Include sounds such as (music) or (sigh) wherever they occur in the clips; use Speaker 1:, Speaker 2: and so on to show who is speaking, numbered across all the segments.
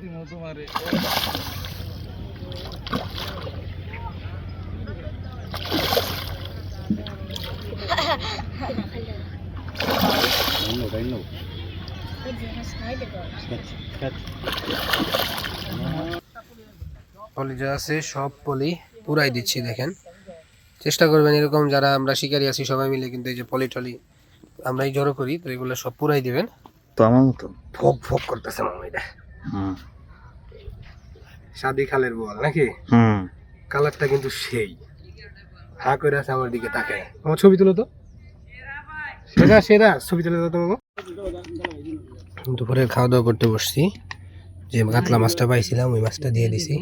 Speaker 1: দিব তোমারে
Speaker 2: পলি যা আছে সব পলি পুরাই দিচ্ছি দেখেন। চেষ্টা করবেন এরকম যারা আমরা শিকারি আছি সবাই মিলে কিন্তু এই যে পলি টলি আমরাই জড়ো করি তো এগুলো সব পুরাই দিবেন।
Speaker 1: তো আমার মতো
Speaker 2: ফোক ফোক করতেছে মামা এটা।
Speaker 1: হুম
Speaker 2: সাদি খালের বল নাকি?
Speaker 1: হুম।
Speaker 2: কালারটা কিন্তু সেই। হা করে আছে আমার দিকে তাকে। আমার ছবি তুলো তো। সেরা সেরা ছবি তুলে দাও তো মামা। দুপুরে খাওয়া দাওয়া করতে বসছি। যে কাতলা মাছটা পাইছিলাম ওই মাছটা দিয়ে দিছি।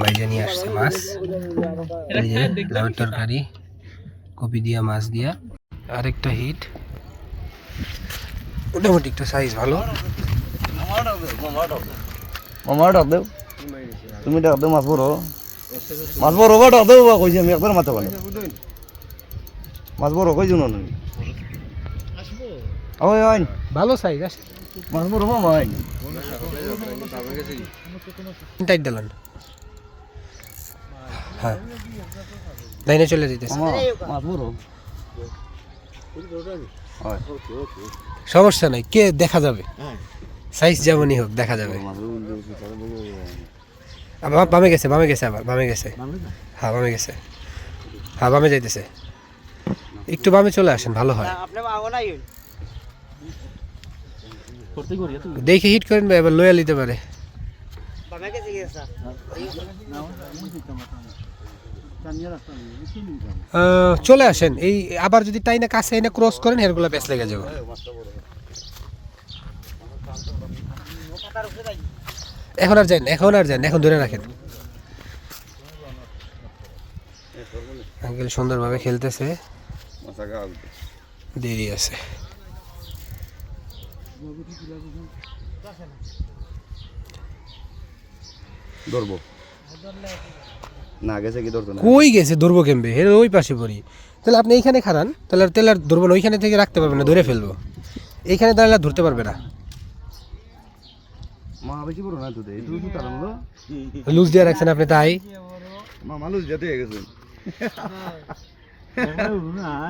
Speaker 2: ভাইজা নিয়ে আসছে মাছ। লাউয়ের তরকারি কপি দিয়া মাছ দিয়া। আরেকটা হিট। মোটামুটি একটা সাইজ ভালো।
Speaker 1: ডাক দেও তুমি ডাক দেও মাছ বড়। মাছ বড় বা ডাক দেও বা কইছি আমি একবার মাথা বলে মাছ বড় কই জুন ওই ওই
Speaker 2: ভালো সাইজ আছে
Speaker 1: মাছ বড় মামা ওই
Speaker 2: টাইট দিলেন হ্যাঁ লাইনে চলে যেতেছে
Speaker 1: মামা মাছ বড়।
Speaker 2: সমস্যা নাই কে দেখা যাবে? সাইজ যেমনই হোক দেখা যাবে। আবার বামে গেছে বামে গেছে আবার বামে গেছে। হ্যাঁ বামে গেছে। হ্যাঁ বামে যাইতেছে। একটু বামে চলে আসেন ভালো হয়। দেখে হিট করেন ভাই এবার লয়া নিতে পারে। চলে আসেন। এই আবার যদি তাই না কাছে এনে ক্রস করেন এরগুলো বেশ লেগে যাবে। এখন আর যান এখন আর যান এখন ধরে রাখেন। আঙ্কেল সুন্দরভাবে খেলতেছে। দেরি আছে।
Speaker 1: ধরবো। না গেছে কি ধরতো না?
Speaker 2: কই গেছে? ধরবো কেমবে? এর ওই পাশে পড়ি। তাহলে আপনি এইখানে খারান তাহলে তাহলে আর ধরবো না ওইখানে থেকে রাখতে পারবে না ধরে ফেলব। এইখানে দাঁড়ালে আর ধরতে পারবে না।
Speaker 1: মা বেশি বড় না তো তুই কি কারণ লো
Speaker 2: লুজ দিয়ে রাখছেন আপনি তাই?
Speaker 1: মা মানুষ যেতে হয়ে গেছে।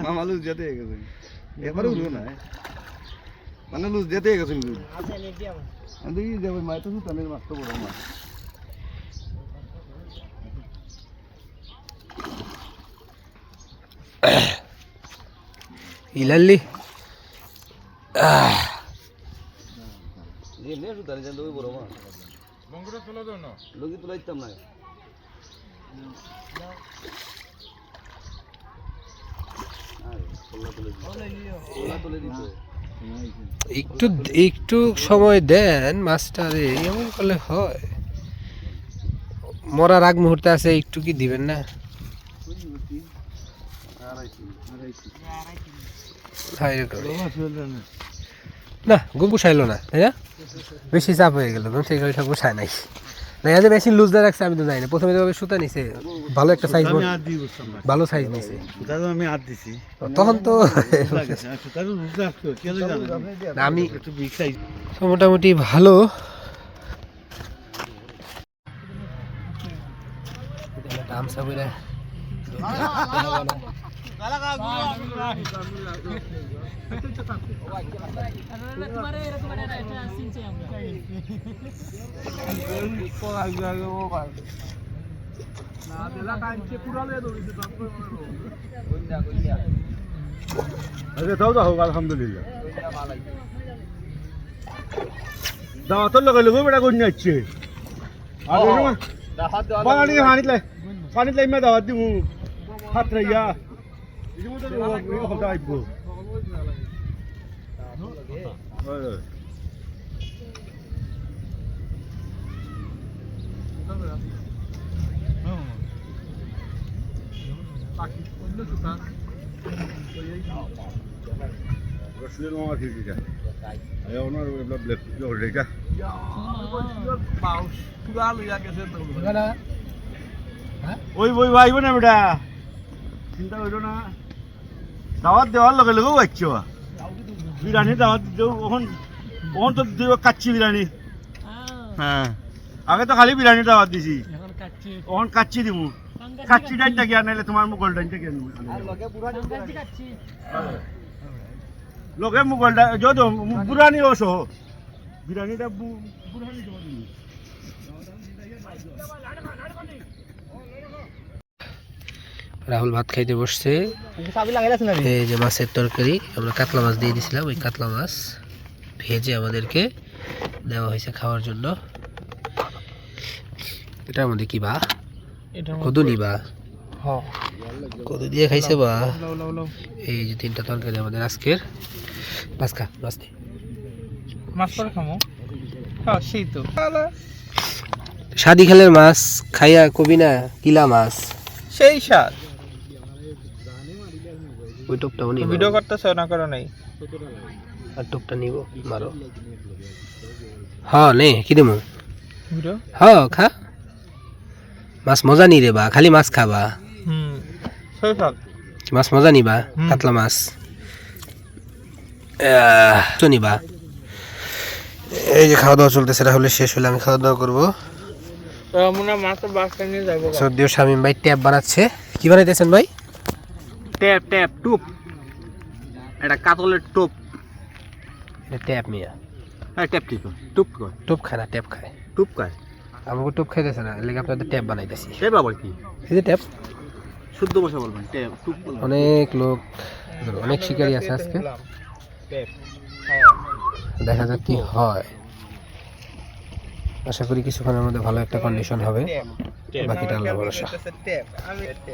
Speaker 1: মা মানুষ যেতে হয়ে গেছে। এবারে উঠবো না। মানে লুজ যেতে গেছে আমি দেখি যাব মা তো সুতানের মাছ তো বড় মাছ
Speaker 2: ইলাল্লি।
Speaker 1: এমনি সুতানি জানতে বড় মাছ লগি তুলাইতাম না।
Speaker 2: একটু একটু সময় দেন মাস্টারে এমন করলে হয়। মরার আগ মুহূর্তে আছে একটু কি দিবেন না? করে। না ঘুম পুষাইলো না তাই না? বেশি চাপ হয়ে গেল ঘুম থেকে ওইটা পুষায় নাই। না এতে বেশি লুজ দিয়ে রাখছে আমি তো জানি না। প্রথমে তো সুতা নিছে ভালো একটা সাইজ ভালো সাইজ নিছে।
Speaker 1: আমি হাত দিছি।
Speaker 2: তখন তো আমি তো মোটামুটি ভালো। গামছা বইরা
Speaker 1: আচ্ছা তাও তো হোক আলহামদুলিল্লাহ দাওয়াতর লগে লগে বেটা কই যাচ্ছে আর পানি পানিত লাই পানিত লাই মে দাওয়াত দিমু হাত রাইয়া হতা আইব রসুলের মামা ঠিক আছে আয় ওনার ব্লেক রেখা ওই ওই ভাইব না বেটা চিন্তা করিল না দাওয়াত দেওয়ার লগে লগেও বাচ্চ বিরানি দাওয়াত ওখান ওন তো দিব কাচ্চি বিরিয়ানি। হ্যাঁ। আগে তো খালি বিরিয়ানিটা বাদ দিছি। ওন কাচ্চি। দিব কাচ্চি ডাইনটা কি আনাইলে তোমার মুগল ডাইনটা কি লোকে মুগল ডাইন যত বুরানি ওসো বিরিয়ানিটা বু- বুরানি জমা দিবি
Speaker 2: রাহুল ভাত খাইতে বসছে। এই যে মাছের তরকারি আমরা কাতলা মাছ দিয়ে দিছিলাম ওই কাতলা মাছ ভেজে আমাদেরকে দেওয়া হয়েছে খাওয়ার জন্য। এটা আমাদের কি বা? কদুনি বা? কদু দিয়ে খাইছে বা? এই যে তিনটা তরকারি আমাদের আজকের। মাছ খা মাছ দে।
Speaker 3: মাছ পরে খামো? হ্যাঁ সেই তো।
Speaker 2: সাদি খালের মাছ খাইয়া কবি না কিলা মাছ?
Speaker 3: সেই স্বাদ।
Speaker 2: ওই টোপটা উনি
Speaker 3: ভিডিও করতেছ না করো নাই?
Speaker 2: আর টোপটা নিব মারো। হ্যাঁ নে কি দেবো
Speaker 3: ভিডিও?
Speaker 2: হ্যাঁ খা। মাছ মজা নি রে বা খালি মাছ খাবা।
Speaker 3: হুম
Speaker 2: মাছ মজা নিবা কাতলা মাছ। নিবা। এই যে খাওয়া দাওয়া চলতেছে রাহুলে শেষ হলে আমি খাওয়া দাওয়া করব। সর্দিও শামিম ভাই ট্যাপ বানাচ্ছে। কি বানাইতেছেন ভাই?
Speaker 1: ট্যাপ ট্যাপ টুপ। এটা কাতলের টোপ।
Speaker 2: ট্যাপ মিয়া।
Speaker 1: হ্যাঁ ট্যাপ কি টুপ কয়?
Speaker 2: টোপ খায় না ট্যাপ খায়।
Speaker 1: টুপ কয়?
Speaker 2: আমাকে টোপ খাইতেছে না এলাকা আপনাদের ট্যাপ বানাইতেছি।
Speaker 1: ট্যাপ আবার কি?
Speaker 2: এই যে ট্যাপ।
Speaker 1: শুদ্ধ ভাষা বলবেন ট্যাপ টুপ
Speaker 2: অনেক লোক অনেক শিকারি আছে আজকে। দেখা যাক কি হয়। আশা করি কিছুক্ষণের মধ্যে ভালো একটা কন্ডিশন হবে। বাকিটা আল্লাহ ভরসা।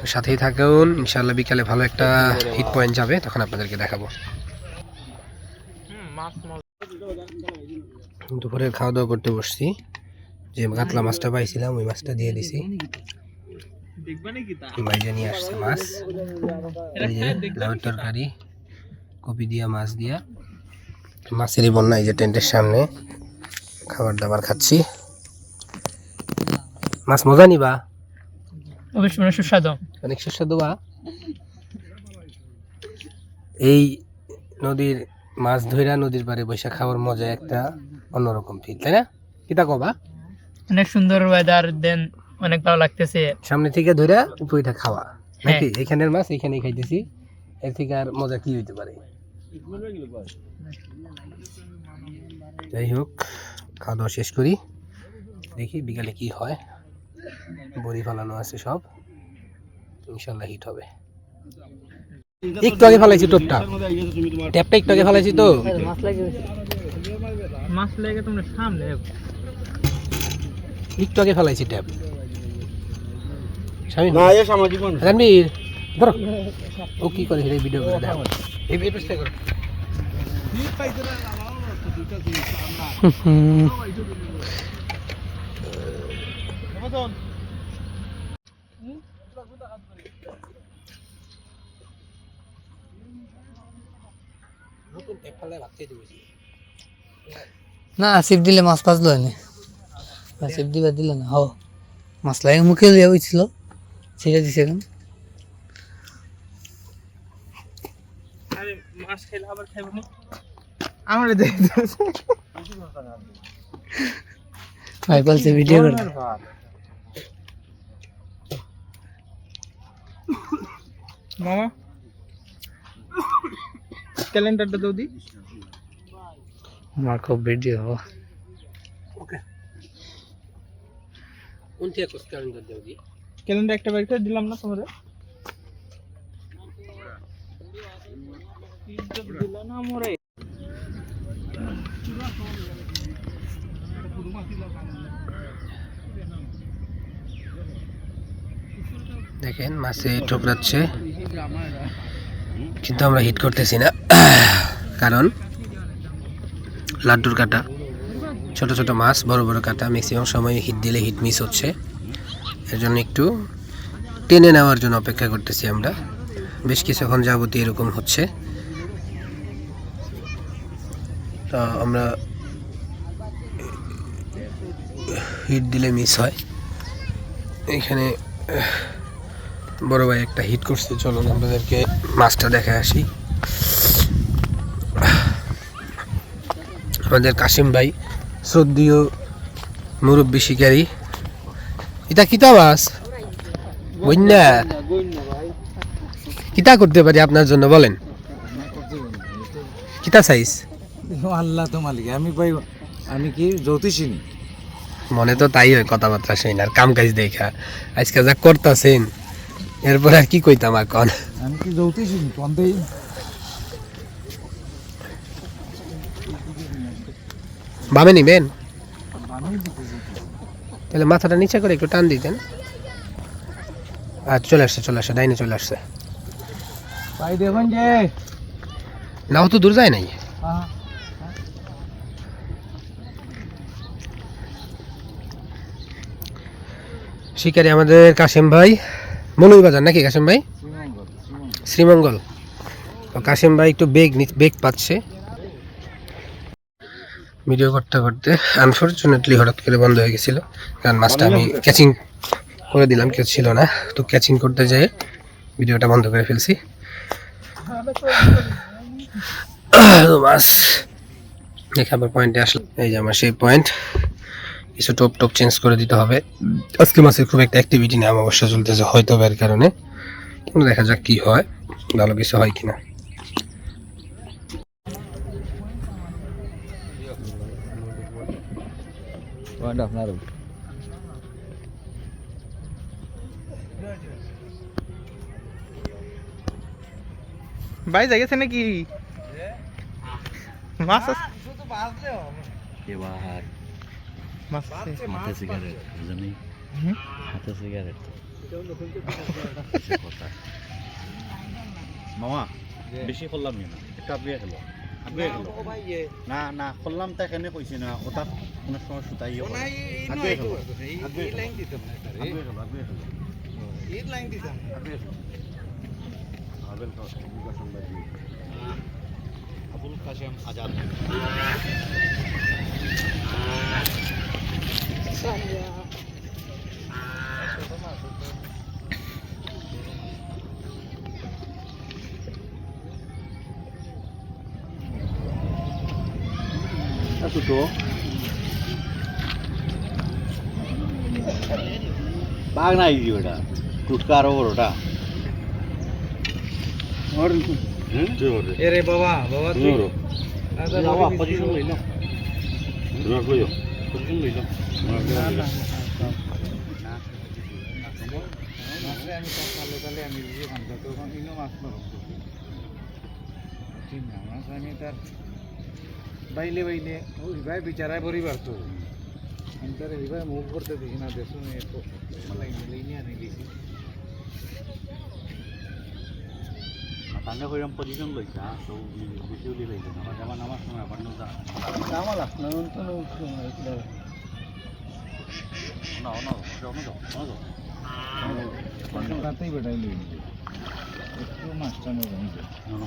Speaker 2: তো সাথেই থাকুন, ইনশাআল্লাহ বিকালে ভালো একটা হিট পয়েন্ট যাবে, তখন আপনাদেরকে দেখাবো। দুপুরের খাওয়া দাওয়া করতে বসছি। যে কাতলা মাছটা পাইছিলাম, ওই মাছটা দিয়ে দিছি। ভাইজা নিয়ে আসছে মাছ। তরকারি, কপি মাছ মাছেরই বন্যা এই যে টেন্টের সামনে। খাবার দাবার খাচ্ছি। মাছ মজা নিবা?
Speaker 3: অবশ্যই মানে সুস্বাদু।
Speaker 2: অনেক সুস্বাদু বা? এই নদীর মাছ ধইরা নদীর পাড়ে বৈশা খাওয়ার মজা একটা অন্যরকম ফিল তাই না? কিতা কবা?
Speaker 3: অনেক সুন্দর ওয়েদার দেন অনেক ভালো লাগতেছে।
Speaker 2: সামনে থেকে ধইরা উপরিটা খাওয়া।
Speaker 3: হ্যাঁ।
Speaker 2: নাকি? এখানের মাছ এখানেই খাইতেছি। এর থেকে আর মজা কি হইতে পারে? যাই হোক খাওয়া দাওয়া শেষ করি। দেখি বিকালে কি হয়। বড়ি ফালানো আছে সব। ইনশাল্লাহ হিট হবে। একটু আগে ফেলাইছি টোপটা। ট্যাপটা একটু আগে ফেলাইছি তো।
Speaker 3: মাছ লাগে মাছ লাগে তোমরা সামনে
Speaker 2: একটু আগে ফেলাইছি ট্যাপ রণবীর ধরো। ও কি করে এই ভিডিও করে দেখো এই ভিডিও করো।
Speaker 4: না সিপ দিলে মাছ পাঁচলো এনে। সিপ দিবা দিলে না হ মাছ লাগে মুখে লিয়া হয়েছিল সেটা দিছে এখন।
Speaker 3: মাছ খাইলে আবার খাইব না। আমার
Speaker 4: ভাই বলছে ভিডিও করে
Speaker 3: মামা? ক্যালেন্ডারটা দাও দি।
Speaker 4: আমার খুব ভিডিও।
Speaker 2: কোন থেকে কোস্ট কারেন্ট দেও দি?
Speaker 3: ক্যালেন্ডার একটা বের দিলাম না তোমারে দিলা না মোরে
Speaker 2: দেখেন মাছে ঠোকরাচ্ছে। কিন্তু আমরা হিট করতেছি না। কারণ লাড্ডুর কাটা, ছোট ছোট মাছ, বড় বড় কাটা ম্যাক্সিমাম সময় হিট দিলে হিট মিস হচ্ছে। এর জন্য একটু টেনে নেওয়ার জন্য অপেক্ষা করতেছি আমরা। বেশ কিছুক্ষণ যাবতীয় এরকম হচ্ছে। তা আমরা হিট দিলে মিস হয়। এখানে বড় ভাই একটা হিট করছে চলুন আপনাদেরকে মাছটা দেখে আসি। আমাদের কাশিম ভাই শ্রদ্ধীয় মুরব্বী শিকারী। এটা কিতা মাছ? বন্যা? কিতা করতে পারি আপনার জন্য বলেন। কিতা সাইজ
Speaker 5: আল্লাহ তো মালিক আমি পাই আমি কি জ্যোতিষিনী
Speaker 2: মনে তো তাই হয় কথাবার্তা শুন আর কাম কাজ দেখা। আজকে যা করতেছেন এরপর আর কি কইতাম এখন?
Speaker 5: আমি কি জ্যোতিষিনী কন্তেই
Speaker 2: বামে নিবেন? তাহলে মাথাটা নিচে করে একটু টান দিতেন। আর চলে আসছে চলে আসছে ডাইনে চলে আসছে।
Speaker 5: পাই দেখুন যে
Speaker 2: নাও তো দূর যায় নাই।
Speaker 5: হ্যাঁ।
Speaker 2: শিকারি আমাদের কাশিম ভাই। বাজার নাকি কাশিম ভাই? শ্রীমঙ্গল কাশিম ভাই একটু বেগ বেগ পাচ্ছে। ভিডিও করতে করতে আনফর্চুনেটলি হঠাৎ করে বন্ধ হয়ে গেছিল। কারণ মাছটা আমি ক্যাচিং করে দিলাম কেউ ছিল না। তো ক্যাচিং করতে যেয়ে ভিডিওটা বন্ধ করে ফেলছি। তো মাছ দেখে আবার পয়েন্টে আসলো এই যে আমার সেই পয়েন্ট কিছু টপ টপ চেঞ্জ করে দিতে হবে। আজকে মাছের খুব একটা অ্যাক্টিভিটি নেই অবশ্য চলতেছে হয়তো এর কারণে। দেখা যাক কি হয় ভালো কিছু হয় কিনা।
Speaker 5: আপনার
Speaker 3: ভাই জাগেছে নাকি? মাছ আছে। মাছ আছে। (laughs)
Speaker 1: মামা বেশি করলাম না একটু আগে খেলো। না না করলাম তাই কেন কইছি না? ওটা কোনো সময় সুতাই আগে খেলো। আগে খেলো। আগে খেলো আগে খেলো। আগে খেলো। আবেল আবুল কাশেম আজাদ। (laughs) ছোট বাঘ নাই কি ওটা টুটকা আরও বড়টা
Speaker 5: এরে বাবা বাবা তুই
Speaker 1: যাওয়া পজিশন তোমার লইল পজিশন লইল
Speaker 5: আমি তার বাইলে বাইলে ওই ভাই বিচারায় পরিবার তো আমি তার এইভাবে মুভ করতে দেখি না দেখুন মালাই মিলিয়ে আনি দিছি
Speaker 1: তাঙ্গে কইরাম পজিশন লইছা তো বেশি উলি লইছে না যেমন আমার সময় আবার নো যা
Speaker 6: আমার আপনার তো
Speaker 1: না না যাও না যাও না যাও
Speaker 5: রাতেই বেটাই লই একটু মাছটা নরম
Speaker 1: না না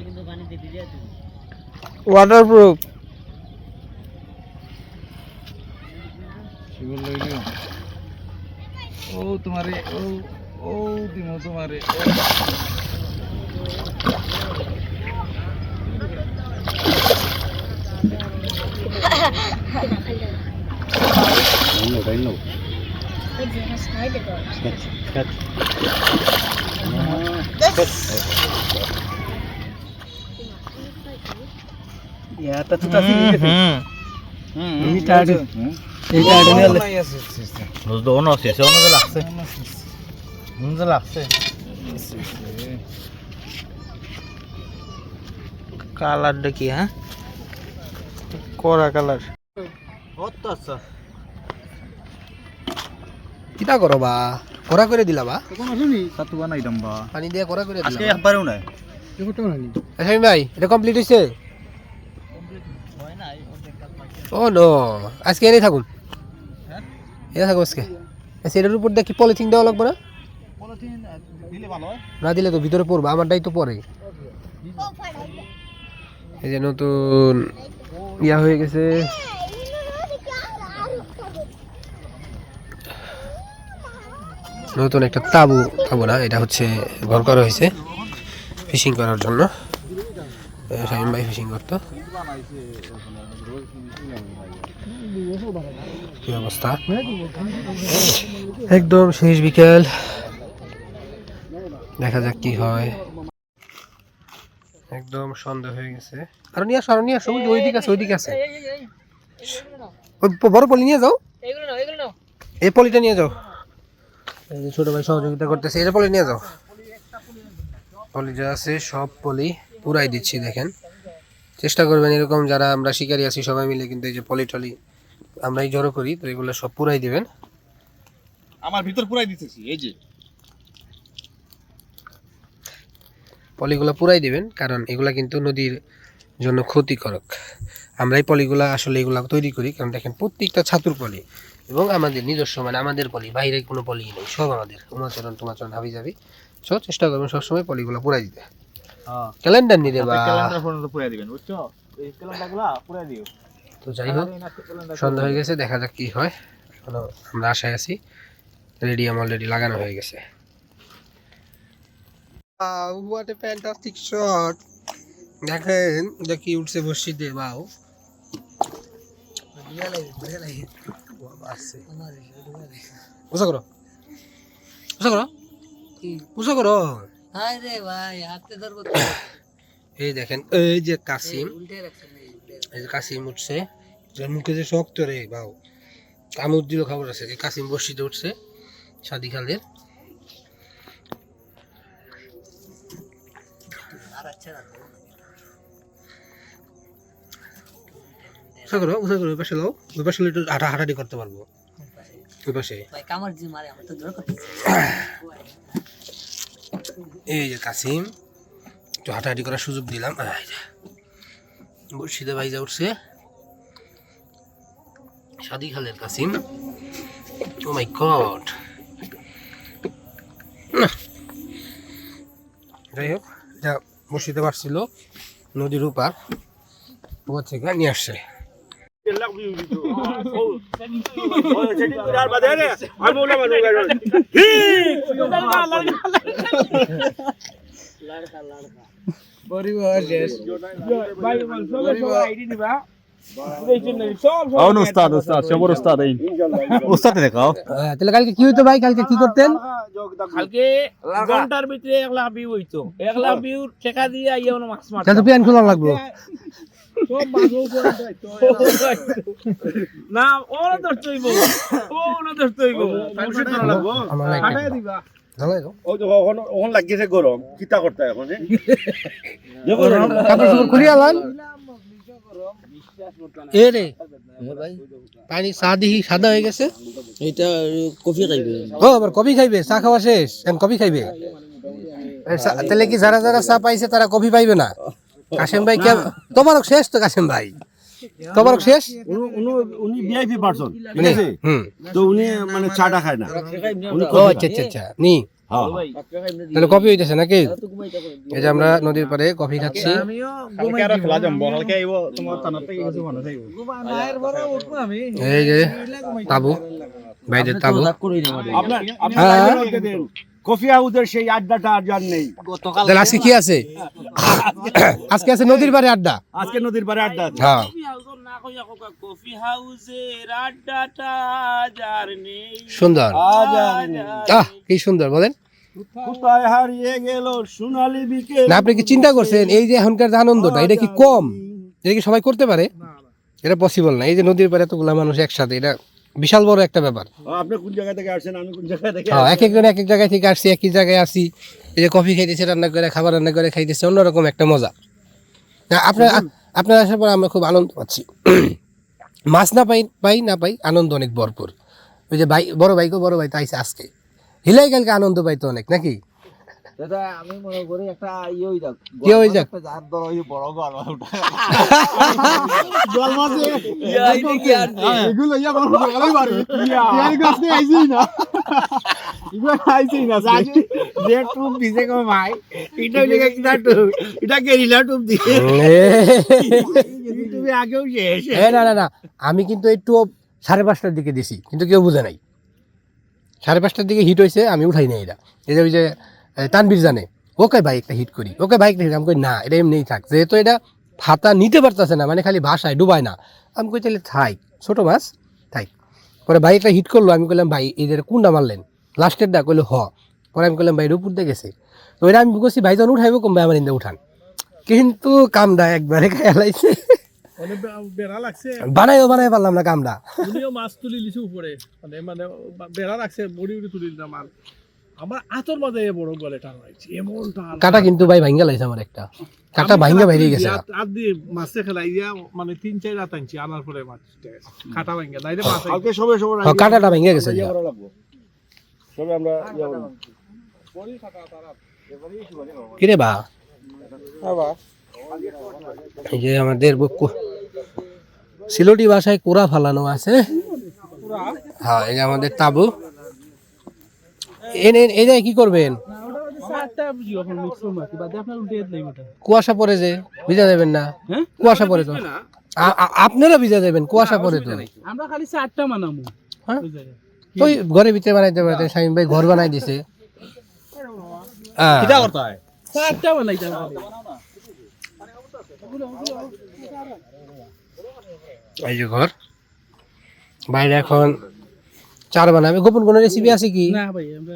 Speaker 1: হল
Speaker 3: ওয়াটারপ্রুফ
Speaker 5: শিবল লই ও তোমারে ও ও দিমো তোমারে.
Speaker 6: ইয়াটা তো তাসি গেছে
Speaker 1: হুম
Speaker 6: এই টাড়ে এই টাড়ে নিয়ে
Speaker 5: আছে
Speaker 3: হ্যাঁ কালার।
Speaker 1: কত আছে
Speaker 2: কিতা করো বা? করা করে দিলা বা?
Speaker 1: কোন আসুনি। সাতু বানাই দম্বা
Speaker 2: পানি দিয়ে করা করে
Speaker 1: আজকে
Speaker 2: দিলা
Speaker 1: নাই।
Speaker 2: ভাই এটা কমপ্লিট হয়েছে ও নো আজকে এনেই থাকুন। এনে থাকুন আজকে। সেটার উপর দিয়ে কি পলিথিন দেওয়া লাগবে না? না দিলে তো ভিতরে পড়বে আমারটাই তো পরে এই যে নতুন ইয়া হয়ে গেছে। নতুন একটা তাবু তাবু না এটা হচ্ছে ঘর করা হয়েছে ফিশিং করার জন্য। ভাই ফিশিং করতো। কি অবস্থা? একদম শেষ বিকেল। দেখা যাক কি হয়। একদম সন্ধ্যা হয়ে গেছে। আর নিয়ে আসো, আরও নিয়ে আসো, ওই ওইদিকে আছে ওইদিকে আছে। ওই বড় পলি নিয়ে যাও। এই পলিটা নিয়ে যাও। ছোট ভাই সহযোগিতা করতেছে এটা পলি নিয়ে যাও। পলি যা আছে, সব পলি। পুরাই দিচ্ছি দেখেন। চেষ্টা করবেন এরকম যারা আমরা শিকারি আছি সবাই মিলে কিন্তু এই যে পলি টলি আমরাই জড়ো করি তো এগুলো সব পুরাই দিবেন।
Speaker 1: আমার ভিতর পুরাই দিতেছি এই যে।
Speaker 2: পলিগুলো পুরাই দিবেন কারণ এগুলা কিন্তু নদীর জন্য ক্ষতিকারক। আমরাই পলিগুলা আসলে এগুলা তৈরি করি কারণ দেখেন প্রত্যেকটা ছাতুর পলি এবং আমাদের নিজস্ব মানে আমাদের পলি বাইরে কোনো পলি নেই সব আমাদের। উমাচরণ টুমাচরণ হাবি যাবি সব চেষ্টা করবেন সবসময় পলিগুলো পুরাই দিতে। ক্যালেন্ডার নিতে বা
Speaker 1: ক্যালেন্ডার পর্যন্ত পুরাই দিবেন বুঝছ? এই ক্যালেন্ডারগুলো পুরাই দিও।
Speaker 2: তো যাই হোক সন্ধ্যা হয়ে গেছে দেখা যাক কি হয়। এখনও আমরা আশায় আছি রেডিয়াম অলরেডি লাগানো হয়ে গেছে। হোয়াট এ ফ্যান্টাস্টিক শট দেখেন কি উঠছে বসিতে বাও উষা করো উষা করো। উষা করো।
Speaker 4: আরে ভাই হাতে ধরবো (coughs)
Speaker 2: এই দেখেন এই যে কাসিম
Speaker 4: এই
Speaker 2: যে কাসিম উঠছে মুখে যে শক্ত রে বাউ। কামড় দিল খবর আছে যে কাসিম বর্ষিতে উঠছে সাদি খালের।
Speaker 4: আচ্ছা না
Speaker 2: উষা করো উষা করো পাশে লাও। ওই পাশে একটু হাঁটাহাঁটি করতে পারব। ওই পাশে।
Speaker 4: ভাই কামার জি মারে আমার তো (coughs)
Speaker 2: এই যে কাসিম একটু হাঁটাহাঁটি করার সুযোগ দিলাম। বর্ষিতে ভাইজা উঠছে। সাদি খালের কাসিম। ও মাই গড যাই হোক যা বর্ষিতে পারছিল নদীর উপার ওপর থেকে নিয়ে আসছে।
Speaker 1: আউন উস্তাদ উস্তাদ সবর উস্তাদ এই। উস্তাদ দেখাও।
Speaker 2: তাহলে কালকে কি হইতো ভাই? কালকে কি করতেন?
Speaker 3: কালকে ঘণ্টার ভিতরে এক লাখ ভিউ হইতো। এক লাখ ভিউ টেকা দিয়ে আইয়া মানে মাছ মারতো।
Speaker 2: তাহলে প্যান খোলা লাগবো।
Speaker 3: সব। না ওরা ধরতে হইব ওরা ধরতে হইব দিবা।
Speaker 1: লাগিয়েছে গরম? কিতা করতে এখন? (laughs)
Speaker 2: খুলিয়া লাল এ রে পানি চা দিহি সাদা হয়ে গেছে।
Speaker 6: এটা কফি খাইবে।
Speaker 2: ও আবার কফি খাইবে চা খাওয়া শেষ এখন কফি খাইবে। তাহলে কি যারা যারা চা পাইছে তারা কফি পাইবে না? কাশেম ভাই কে তোমারও শেষ তো কাশেম ভাই। তোমারও শেষ?
Speaker 1: উনি ভিআইপি পারসন ঠিক
Speaker 2: নি,
Speaker 1: আছে? তো উনি মানে চাটা খায় না। উনি
Speaker 2: ও আচ্ছা আচ্ছা আচ্ছা নি।
Speaker 1: হ্যাঁ।
Speaker 2: তাহলে কফি হইতেছে নাকি? এই যে আমরা নদীর পাড়ে কফি খাচ্ছি।
Speaker 3: উঠবো আমি।
Speaker 2: এই যে তাবু। ভাইদের তাবু। হ্যাঁ।
Speaker 1: কফি হাউসের সেই আড্ডাটা আর জান নেই।
Speaker 2: আজকে কি আছে? আজকে আছে নদীর পাড়ে আড্ডা?
Speaker 1: আজকে নদীর পারে আড্ডা আছে।
Speaker 2: হ্যাঁ।
Speaker 3: কফি হাউসের আড্ডাটা নেই।
Speaker 2: সুন্দর।
Speaker 1: আজ
Speaker 2: আহ কি সুন্দর বলেন।
Speaker 1: কোথায় হারিয়ে গেল সোনালী বিকেল?
Speaker 2: না আপনি কি চিন্তা করছেন? এই যে এখনকার যে আনন্দটা এটা কি কম? এটা কি সবাই করতে পারে? এটা পসিবল না। এই যে নদীর পাড়ে এতগুলা মানুষ একসাথে এটা বিশাল বড় একটা ব্যাপার।
Speaker 1: আপনি কোন জায়গা থেকে আসছেন? আমি কোন জায়গা থেকে
Speaker 2: হ্যাঁ এক একজন এক এক জায়গায় থেকে আসছি একই জায়গায় আসি এই যে কফি খাইতেছে রান্না করে খাবার রান্না করে খাইতেছে অন্যরকম একটা মজা। আপনার আপনার আসার পর আমরা খুব আনন্দ পাচ্ছি। (clears throat) মাছ না পাই পাই না পাই আনন্দ অনেক ভরপুর। ওই যে ভাই বড় ভাইকে বড় ভাই তো আইসে আজকে। হিলাই কালকে আনন্দ পাইতো অনেক নাকি?
Speaker 5: দাদা আমি মনে করি একটা ইয়ে হয়ে যাক।
Speaker 2: কি হয়ে যাক?
Speaker 5: যার ধর ওই বড় ঘর
Speaker 1: জল মাঝে
Speaker 5: এগুলো ইয়া বড় ভালোই পারবে ইয়ার গাছ আইছি না।
Speaker 3: ইবা আইছেই না সাজু যে টুপ দিছে কো ভাই এটা হইলে কিনা টুপ এটা গেরিলা টুপ দিছে তুমি আগেও শেষ।
Speaker 2: না না না আমি কিন্তু একটু সাড়ে পাঁচটার দিকে দিছি কিন্তু কেউ বুঝে নাই। সাড়ে পাঁচটার দিকে হিট হয়েছে আমি উঠাই নাই এটা। এই যে ওই যে তানবীর জানে ওকে ভাই একটা হিট করি ওকে ভাই একটা হিট আমি কই না এটা এমনিই থাক যেহেতু এটা ফাতা নিতে পারতেছে না মানে খালি ভাষায় ডুবায় না। আমি কই তাহলে থাই ছোট মাছ থাই। পরে ভাই একটা হিট করল আমি বললাম ভাই এদের কোনটা মারলেন লাস্টের ডা কইলো হ। পরে আমি বললাম ভাই উপর দিয়ে গেছে। তো এটা আমি বলছি ভাই যখন উঠাইবো কম ভাই আমার ইন্দা উঠান। কিন্তু কামটা একবারে খাইয়া লাইছে বানাইও বানাই পারলাম না
Speaker 7: উনিও মাছ তুলি লিছে উপরে। মানে মানে বেড়া লাগছে বড়ি উড়ি তুলি দিলাম আর। আমার আতর মাঝে এ বড় গলে টান হয়েছে এমন টান
Speaker 2: কাটা কিন্তু ভাই ভাঙ্গা লাইছে আমার একটা। কাটা ভাঙ্গা বাইরে গেছে।
Speaker 7: আর দিয়ে মাছে খেলাইয়া মানে তিন চার রাত আনছি আনার পরে মাছ কাটা ভাঙ্গা নাইলে মাছ
Speaker 3: কালকে সবে সবে
Speaker 2: হ্যাঁ, কাটাটা ভেঙে গেছে
Speaker 3: সবে আমরা
Speaker 2: কিরে। বা? এই যে আমাদের সিলোটি ভাষায় কোরা ফালানো আছে। হ্যাঁ এই যে আমাদের তাবু। এনে যে কি করবেন? কুয়াশা পড়ে যে ভিজা দেবেন না। কুয়াশা পড়ে তো। আপনারা ভিজা দেবেন কুয়াশা পড়ে তো।
Speaker 7: আমরা খালি চারটা মানামু
Speaker 2: হ্যাঁ? তো ওই ঘরের ভিতরে বানাইতে পারতেন শামিম ভাই ঘর বানাই দিছে।
Speaker 7: চারটা
Speaker 2: এই যে ঘর। বাইরে এখন চার বানাবে গোপন কোনো রেসিপি আছে কি?
Speaker 7: না ভাই আমরা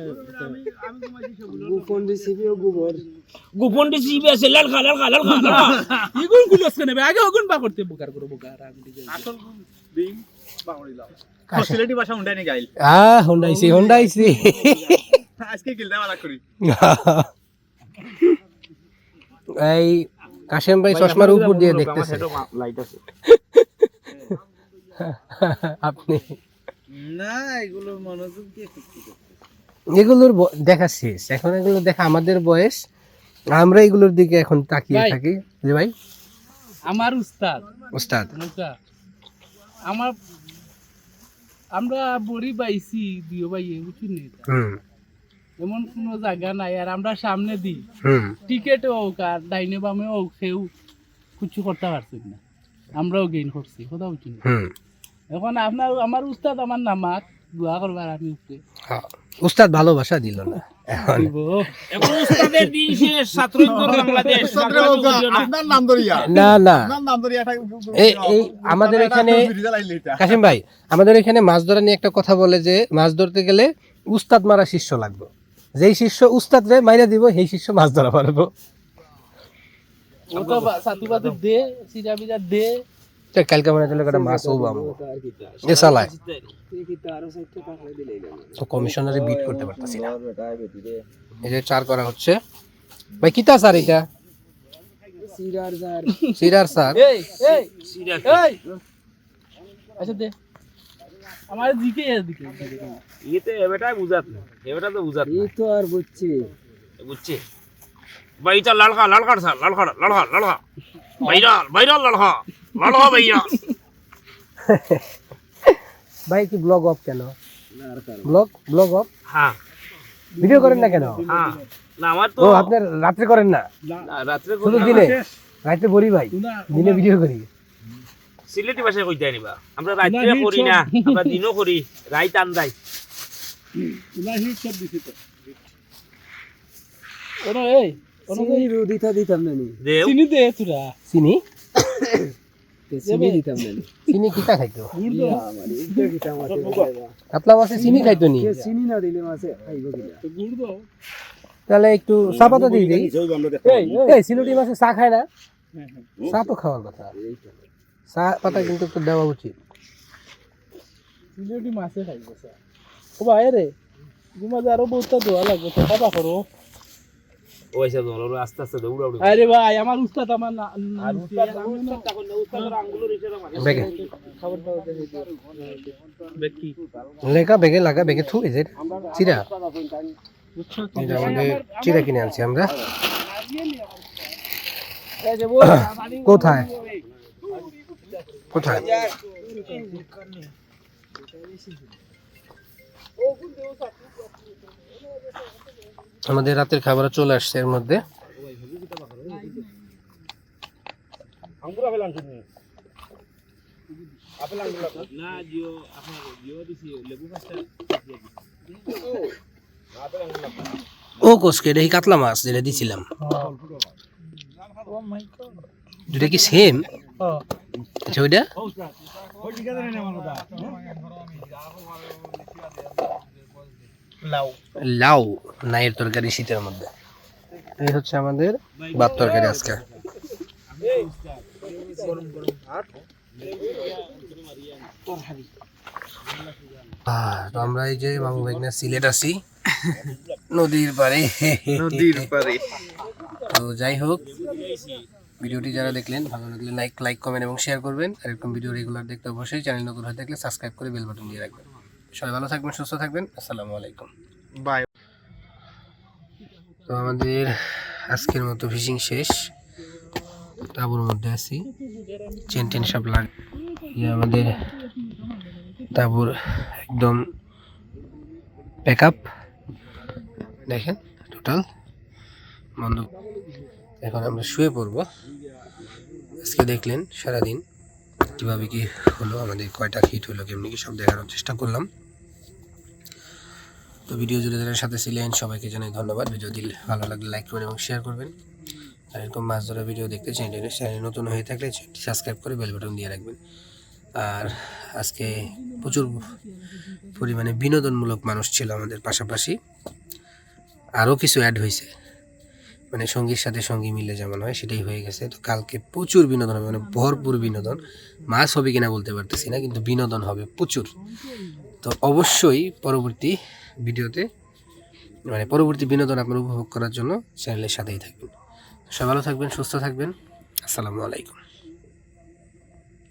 Speaker 3: গোপন রেসিপি আছে লাল খা লাল খা লাল খা। লাল খা।
Speaker 7: ইগুনগুলো আছে নেবে আগে ওগুন বা করতে বুকার করো বুকার আমি আসল ডিম বাংলাইলাম
Speaker 1: সিলেটি ভাষা উন্ডাই নি গাইল।
Speaker 2: আহ হোন্ডাইছি হোন্ডাইছি। (laughs)
Speaker 1: আজকে গিলদা বালা করি। (laughs)
Speaker 2: এই কাশেম ভাই চশমার উপর দিয়ে দেখতেছে।
Speaker 3: লাইট আছে। (laughs)
Speaker 2: আপনি
Speaker 5: না এগুলো মনোযোগ দিয়ে
Speaker 2: এগুলোর দেখা শেষ। এখন এগুলো দেখা আমাদের বয়স। আমরা এগুলোর দিকে এখন তাকিয়ে থাকি। যে ভাই।
Speaker 7: আমার উস্তাদ।
Speaker 2: ওস্তাদ
Speaker 7: নৌকা। আমার আমরা বড়ি পাইছি দিও বুঝুন নি এমন কোনো জায়গা নাই আর আমরা সামনে দিই।
Speaker 2: হুম।
Speaker 7: টিকেটে হোক আর ডাইনে বামে হোক সেও কিছু করতে পারছি না। আমরাও গেইন করছি কথা বুঝছি না
Speaker 2: হুম।
Speaker 7: এখন আপনার আমার উস্তাদ আমার নামাত দোয়া করবার আমি উঠতে
Speaker 2: হ্যাঁ। উস্তাদ ভালোবাসা দিল না এখন।
Speaker 3: এখন উস্তাদের দিন শেষ ছাত্র (laughs) বাংলাদেশ
Speaker 1: আপনার নাম ধরিয়া
Speaker 2: না না।
Speaker 1: আপনার নাম ধরিয়া
Speaker 2: এই এই আমাদের এখানে কাশিম ভাই আমাদের এখানে মাছ ধরা নিয়ে একটা কথা বলে যে মাছ ধরতে গেলে উস্তাদ মারা শিষ্য লাগবে। যেই শিষ্য উস্তাদ রে মাইরা দিব সেই শিষ্য মাছ ধরা পারব।
Speaker 7: দে সিরা
Speaker 2: কালকে মনে হচ্ছিল একটা মাছ হব আমি। এ সালায় তো কমিশনারে বিট করতে পারতাছি না। এই যে চার করা হচ্ছে। ভাই কিতা স্যার এটা? সিরার স্যার।
Speaker 7: এই এই এই! আচ্ছা দে। আমার দিকে এর
Speaker 3: ইতে এবেটা বুঝাত না। এবেটা তো বুঝাত না।
Speaker 5: তো আর বুঝছি।
Speaker 3: বুঝছে। ভাইটা লাল খা লাল খা স্যার। লাল খা লাল খা লাল খা। ভাইরাল ভাইরাল খা লাল ভাইয়া
Speaker 2: ভাই কি ব্লগ অফ কেন ব্লগ ব্লগ অফ
Speaker 3: হ্যাঁ
Speaker 2: ভিডিও করেন না কেন
Speaker 3: হ্যাঁ না আমার তো
Speaker 2: ও আপনার রাত্রে করেন না
Speaker 3: না, রাত্রে
Speaker 2: শুধু দিনে রাত্রে বলি ভাই দিনে ভিডিও করি
Speaker 3: সিলেটি ভাষায় কইতে নিবা আমরা রাত্রে করি না আমরা দিনও করি রাইত আন্দাই
Speaker 7: না হিট সব দিছি তো ওরা এই
Speaker 5: দিতা দিতাম না
Speaker 7: চিনি দে তোরা।
Speaker 2: চিনি?
Speaker 5: চিনি দিতাম না
Speaker 2: চিনি কিতা খাইতো? কাতলা মাছে চিনি খাইতো নি?
Speaker 5: চিনি না দিলে মাছে খাইব কিনা?
Speaker 7: গুড় দো
Speaker 2: তাহলে একটু চা পাতা দিয়ে দিই। এই সিলুটি মাছে চা খায় না? চা তো খাওয়ার কথা। চা পাতা কিন্তু একটু দেওয়া উচিত।
Speaker 7: সিলেটি মাছে খাইব স্যার ও ভাই রে ঘুমাতে আরও বহুত দোয়া লাগবে তো খাবা
Speaker 3: ওইসা দৌড় আস্তে আস্তে দৌড়া উড়ে
Speaker 7: আরে ভাই আমার উস্তাদ আমার না
Speaker 3: আর উস্তাদ উস্তাদ তখন উস্তাদের আঙ্গুলের ইশারা
Speaker 2: বেগে
Speaker 7: খাবার
Speaker 2: লেখা বেগে লাগা বেগে থু এই যে চিরা। আমাদের কিনে আনছি আমরা কোথায়? কোথায়? আমাদের রাতের খাবার চলে আসছে এর মধ্যে। ও কোসকে এটা কাতলা মাছ যেটা দিছিলাম? দুটা কি সেম আচ্ছা ওইটা? লাউ। লাউ নাইয়ের তরকারি শীতের মধ্যে। এই হচ্ছে আমাদের ভাত তরকারি আজকে। আহ, তো আমরা এই যে মামু ভাইগনা সিলেট আছি নদীর পাড়ে। নদীর পাড়ে। তো যাই হোক ভিডিওটি যারা দেখলেন ভালো লাগলে লাইক লাইক কমেন্ট এবং শেয়ার করবেন। আর এরকম ভিডিও রেগুলার দেখতে অবশ্যই চ্যানেল নতুন হয়ে থাকলে সাবস্ক্রাইব করে বেল বাটন দিয়ে রাখবেন। সবাই ভালো থাকবেন সুস্থ থাকবেন। আসসালামু আলাইকুম। বাই। তো আমাদের আজকের মতো ফিশিং শেষ। তাবুর মধ্যে আছি। চেন টেন সব লাগ ইয়ে আমাদের তাবুর একদম প্যাক আপ দেখেন টোটাল বন্ধ। এখন আমরা শুয়ে পড়ব। আজকে দেখলেন সারাদিন কীভাবে কি হলো আমাদের কয়টা হিট হলো কেমনি কি সব দেখানোর চেষ্টা করলাম। তো ভিডিও জুড়ে যারা সাথে ছিলেন, সবাইকে জানাই ধন্যবাদ। ভিডিও দিলে ভালো লাগলে লাইক করবেন এবং শেয়ার করবেন। আর এরকম মাছ ধরা ভিডিও দেখতে চ্যানেলে চ্যানেল নতুন হয়ে থাকলে সাবস্ক্রাইব করে বেল বাটন দিয়ে রাখবেন। আর আজকে প্রচুর পরিমাণে বিনোদনমূলক মানুষ ছিল আমাদের পাশাপাশি। আরও কিছু অ্যাড হয়েছে। মানে সঙ্গীর সাথে সঙ্গী মিলে যেমন হয়, সেটাই হয়ে গেছে। তো কালকে প্রচুর বিনোদন হবে মানে ভরপুর বিনোদন। মাছ হবে কিনা বলতে পারতেছি না, কিন্তু বিনোদন হবে প্রচুর। তো অবশ্যই পরবর্তী ভিডিওতে। মানে পরবর্তী বিনোদন আপনার উপভোগ করার জন্য চ্যানেলের সাথেই থাকবেন। সবাই ভালো থাকবেন, সুস্থ থাকবেন। আসসালামু আলাইকুম।